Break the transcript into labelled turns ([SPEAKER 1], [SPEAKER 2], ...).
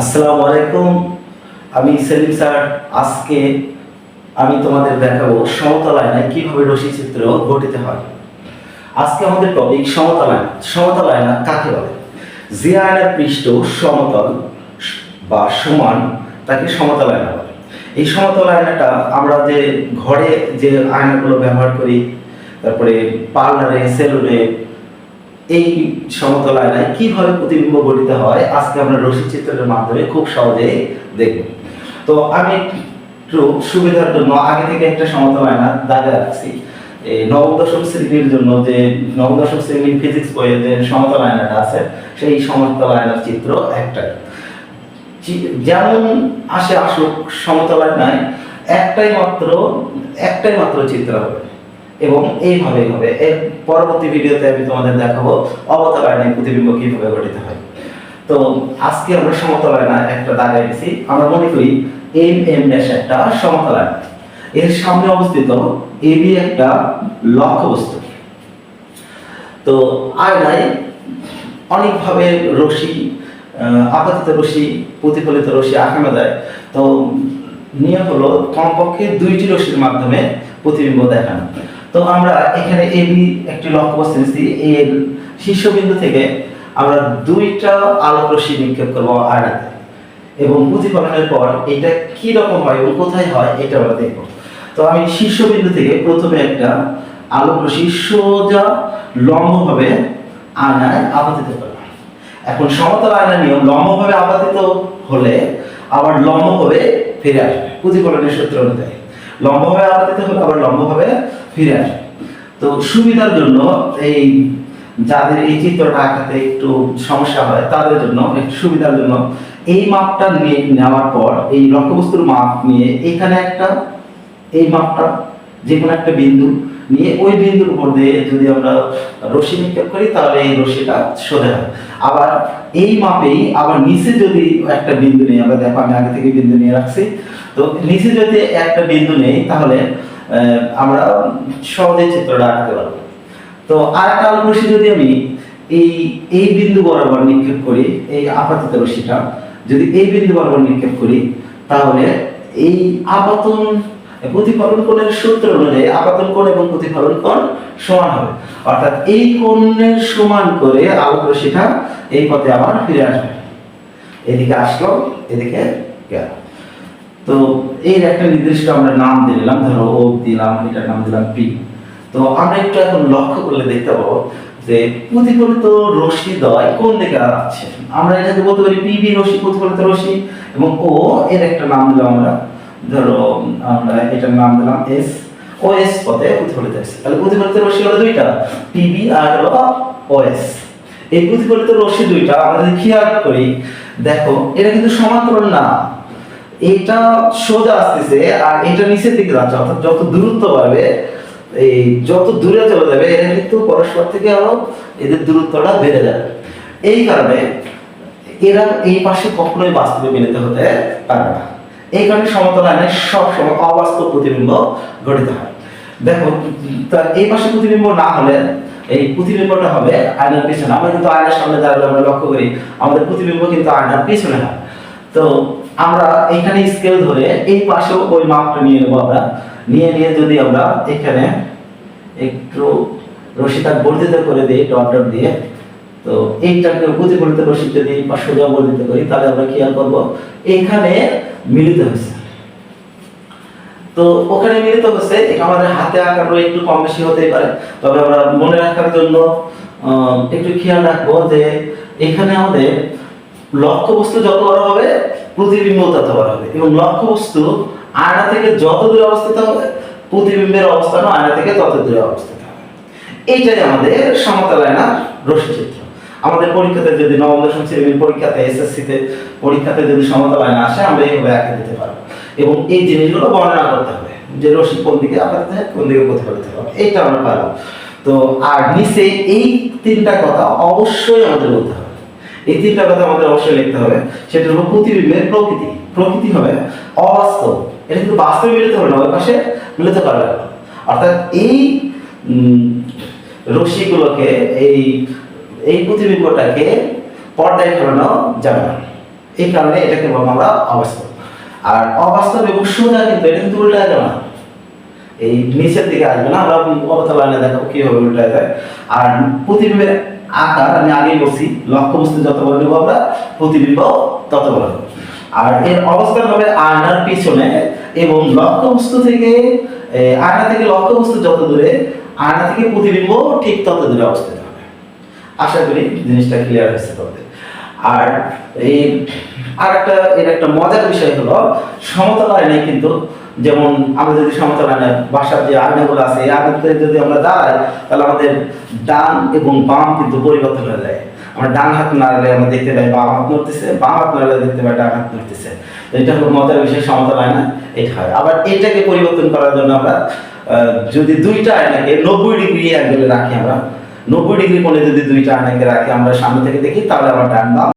[SPEAKER 1] আসসালামু আলাইকুম। আমি সেলিম স্যার। আজকে আমি তোমাদের দেখাবো সমতল আয়নায় কীভাবে রশি চিত্র গঠিত হয়। আজকে আমাদের টপিক সমতল আয়না সমতল আয়না কাকে বলে? যে আয়নার পৃষ্ঠ সমতল বা সমান তাকে সমতল আয়না বলে। এই সমতল আয়নাটা আমরা যে ঘরে যে আয়নাগুলো ব্যবহার করি, তারপরে পার্লারে, সেলুনে এই সমতল আয়নায় কীভাবে প্রতিবিম্ব গঠিত হয়, আজকে আমরা রশি চিত্রের মাধ্যমে খুব সহজেই দেখব। তো আমি একটু সুবিধার জন্য, আগে থেকে একটা সমতল আয়না দাগে রাখছি। দশম শ্রেণির জন্য যে নবম দশম শ্রেণির ফিজিক্স যে সমতল আয়নাটা আছে, সেই সমতল আয়নার চিত্র একটাই যেমন আসে আসুক সমতল আয়নায় একটাই মাত্র একটাই মাত্র চিত্র হবে। এবং এইভাবে হবে এর পরবর্তী ভিডিওতে আমি তোমাদের দেখাবো অবতল প্রতিবিম্ব কীভাবে গঠিত হয়। তো আজকে আমরা সমতল আয়না একটা দাগাই দিছি। আমরা মনে করি এম এম ড্যাশ একটা সমতল আয়না এর সামনে অবস্থিত এবি একটা লক্ষ্য বস্তু তো আয়নায় অনেকভাবে রশি আপাতিত রশি প্রতিফলিত রশি আঁকানো যায়। তো নিয়ম হলো কমপক্ষে দুইটি রশির মাধ্যমে প্রতিবিম্ব দেখানো। তো আমরা এখানে এবি একটি লক্ষ্য বস্তু নিচ্ছি এর শীর্ষবিন্দু থেকে আমরা দুইটা আলোক রশ্মি নিক্ষেপ করব আয়নাতে। এবং প্রতিফলনের পর এটা কি রকম হয় এবং কোথায় হয়, এটা আমরা দেখব। তো আমি শীর্ষবিন্দু থেকে প্রথমে একটা আলোক রশ্মি সোজা লম্বভাবে আয়নায় আপাতিত করলাম। এখন সমতল আয়না নিয়ম লম্বভাবে আপাতিত হলে আবার লম্বভাবে ফিরে আসবে প্রতিফলনের সূত্র অনুযায়ী। লম্বভাবে আপাতিত হলে আবার লম্বভাবে ফিরে আসবে তো সুবিধার জন্য এই যাদের এই চিত্রটা আঁকাতে একটু সমস্যা হয়, তাদের জন্য একটু সুবিধার জন্য এই মাপটা নিয়ে নেওয়ার পর, এই লক্ষ্যবস্তুর মাপ নিয়ে এখানে একটা, এই মাপটা যে কোনো একটা বিন্দু নিয়ে ওই বিন্দুর উপর দিয়ে যদি আমরা রশি নিক্ষেপ করি, তাহলে এই রশিটা সোজা হয়। আবার এই মাপেই আবার নিচে যদি একটা বিন্দু নেই, আমরা দেখো আমি আগে থেকে বিন্দু নিয়ে রাখছি, তো নিচে যদি একটা বিন্দু নেই, তাহলে আমরা সহজে চিত্রটা আঁকতে পারব। তো আর একটা আলোক রশ্মি যদি আমি এই এই বিন্দু বরাবর নিক্ষেপ করি, এই আপাতিত রশ্মিটা যদি এই বিন্দু বরাবর নিক্ষেপ করি, তাহলে এই আপাতন প্রতিফলন কোণের সূত্র অনুযায়ী আপাতন কোণ এবং প্রতিফলন কোণ সমান হবে। অর্থাৎ এই কোণের সমান করে আলোক রশ্মিটা এই পথে আবার ফিরে আসবে। এদিকে আসলো, এদিকে গেল। তো এর একটা নির্দিষ্ট আমরা নাম দিলাম, ধরো ও দিলাম, এটার নাম দিলাম পি। তো আমরা একটু এখন লক্ষ্য করলে দেখতে পাবো যে প্রতিফলিত রশ্মি দয় কোন দিকে আসছে আমরা এটাকে বলতে পারি পিবি রশ্মি, প্রতিফলিত রশ্মি, এবং ও এর একটা নাম দিলাম আমরা। ধরো, আমরা এটার নাম দিলাম এস, ও এস পথে প্রতিফলিত হচ্ছে তাহলে প্রতিফলিত রশ্মি হলো দুইটা পিবি আর হলো ওএস এই প্রতিফলিত রশ্মি দুইটা আমরা যদি খেয়াল করি, দেখো, এটা কিন্তু সমান্তরাল না। এটা সোজা আসতেছে আর এটা নিচের দিকে যাচ্ছে, অর্থাৎ যত দূরত্ব বাড়বে, এই যত দূরে চলে যাবে, এটা কিন্তু পরস্পর থেকে আরও এদের দূরত্বটা বেড়ে যাবে। এই কারণে এরা এই পাশে কখনোই বাস্তবে মিলিত হতে পারে না। এই কারণে সমতল আয়নায় সবসময় অবাস্তব প্রতিবিম্ব গঠিত হয়। দেখো এই পাশে প্রতিবিম্ব না হলে, এই প্রতিবিম্বটা হবে আয়নার পিছনে। আমরা কিন্তু আয়নার সামনে দাঁড়ালে আমরা লক্ষ্য করি, আমাদের প্রতিবিম্ব কিন্তু আয়নার পিছনে হয়। তো আমরা এখানে স্কেল ধরে এই পাশেও ওই মাপটা নিয়ে নেব আমরা। নিয়ে নিয়ে যদি আমরা এখানে একটু রশিটা বর্ধিত করে দিই ডট দিয়ে, তো এইটাকে প্রতিফলিত রশি যদি পাশে সোজা বর্ধিত করি, তাহলে আমরা খেয়াল করব? এখানে মিলিত হয়েছে। তো ওখানে মিলিত হচ্ছে আমাদের হাতে আঁকানো একটু কম বেশি হতেই পারে। তবে আমরা মনে রাখার জন্য একটু খেয়াল রাখব যে এখানে আমাদের লক্ষ্য বস্তু যত বড় হবে প্রতিবিম্ব তত বড় হবে। এবং লক্ষ্য বস্তু আয়না থেকে যত দূরে অবস্থিত হবে, প্রতিবিম্বের অবস্থানও আয়না থেকে তত দূরে অবস্থিত হবে। এইটাই আমাদের সমতল আয়নার রশ্মি চিত্র আমাদের পরীক্ষাতে যদি নবম, দশম শ্রেণির পরীক্ষাতে, এসএসসিতে পরীক্ষাতে যদি সমতল আয়না আসে, আমরা এইভাবে এঁকে দিতে পারব। এবং এই জিনিসগুলো বর্ণনা করতে হবে, যে রশ্মি কোন দিকে আপাতত কোন দিকে প্রতিফলিত হবে এইটা আমরা পারব। তো আর নিচে এই তিনটা কথা অবশ্যই আমাদের বলতে হবে। এই তিনটা কথা আমাদের অবশ্যই লিখতে হবে। সেটা হলো প্রতিবিম্বের প্রকৃতি। প্রকৃতি হবে অবাস্তব। এটা কিন্তু বাস্তবে মিলিত হবে না, ওই পাশে মিলিত পারবে অর্থাৎ এই রশ্মিগুলোকে, এই এই প্রতিবিম্বটাকে পর্দায় ফেলানো যাবে না। এই কারণে এটাকে বলব আমরা অবাস্তব। আর অবাস্তব এবং সোজা কিন্তু এটা কিন্তু উল্টা যাবে না। এই নিচের দিকে আসবে না, আমরা অবতল দেখাবো কীভাবে উল্টায় যায় আর প্রতিবিম্বের আকার আমি আগেই বলছি লক্ষ্যবস্তু যত বড় নেব আমরা, প্রতিবিম্ব তত বড় আর এর অবস্থান হবে আয়নার পিছনে এবং লক্ষ্যবস্তু থেকে আয়না থেকে লক্ষ্যবস্তু যত দূরে, আয়না থেকে প্রতিবিম্ব ঠিক তত দূরে অবস্থিত হবে। আশা করি জিনিসটা ক্লিয়ার হয়েছে তোমাদের। আর এই আর একটা এর একটা মজার বিষয় হলো সমতল আয়নায় কিন্তু যেমন আমরা যদি সমতল আয়নায় বাসার যে আয়নাগুলো আছে, এই আয়নাতে যদি আমরা দাঁড়াই, তাহলে আমাদের ডান এবং বাম কিন্তু পরিবর্তন হয়ে যায়। আমরা ডান হাত নাড়ালে আমরা দেখতে পাই বাম হাত নড়তেছে, বাম হাত নাড়ালে দেখতে পাই ডান হাত নড়তেছে। এটা হলো মজার বিষয় সমতল আয়না এটা হয়। আবার এটাকে পরিবর্তন করার জন্য আমরা যদি দুইটা আয়নাকে নব্বই ডিগ্রি অ্যাঙ্গেলে রাখি আমরা, নব্বই ডিগ্রি কোণে যদি দুইটা আয়নাকে রাখি আমরা সামনে থেকে দেখি, তাহলে আমরা ডান বাম